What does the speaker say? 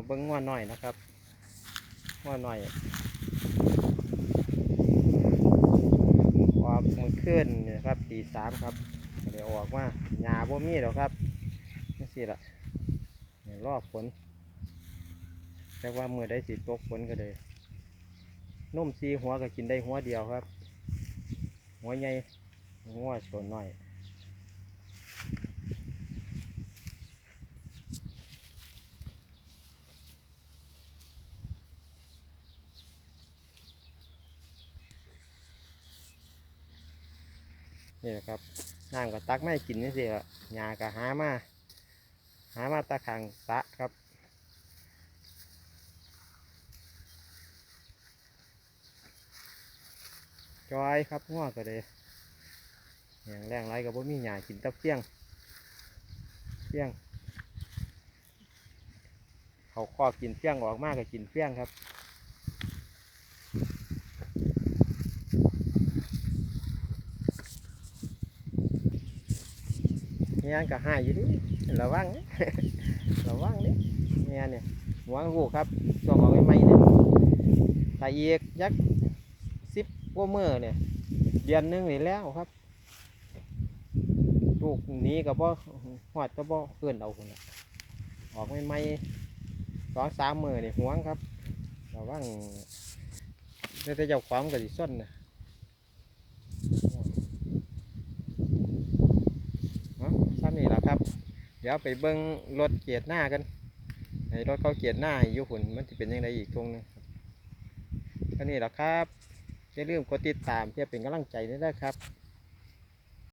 มาเบิ้งง้อหน่อยนะครับง้อหน่อยออกมือขึ้นนี่นะครับตีสามครับเดี๋ยวออกมาหญ้าบ่มีหรอกครับนี่สิละรอบฝนแต่ว่ามือได้สิตกฝนก็เลยนุ่มซีหัวก็กินได้หัวเดียวครับ หัวใหญ่หัวส่วนน้อย นี่แหละครับน้ำก็ตักไม่กินนี่สิละหญ้าก็หามาหามาตะขังสะครับจอยครับง้อก็เลยอย่างแรงไรก็บ่มีหญ้ากินแตะเพียงเพียง เขาคอกินเพียงออกมากก็กินเพียงครับ เนี่ยก็หายอยู่ดิระวังระวังนี่เนี่ยเนี่ยหัวงูครับช่วงออกใหม่ๆเนี่ยถ้าอีกยักสิบกว่ามือเนี่ยเดือนนึงนี่แล้วครับลูกนี้ก็บ่หอดก็บ่เอื่นเอาคนละออกใหม่ๆสองสามมือนี่หวงครับระวังแต่เจ้าความกับสิส้นนะ เนาะซ้ำนี่แหละครับ เดี๋ยวไปเบิ้งรถเกียร์หน้ากันในรถเขาเกียร์หน้าอยุหุ่นมันจะเป็นยังไงอีกตรงนึงครับก็นี่แหละครับอย่าลืมกดติดตามเพื่อเป็นกำลังใจด้วยนะครับ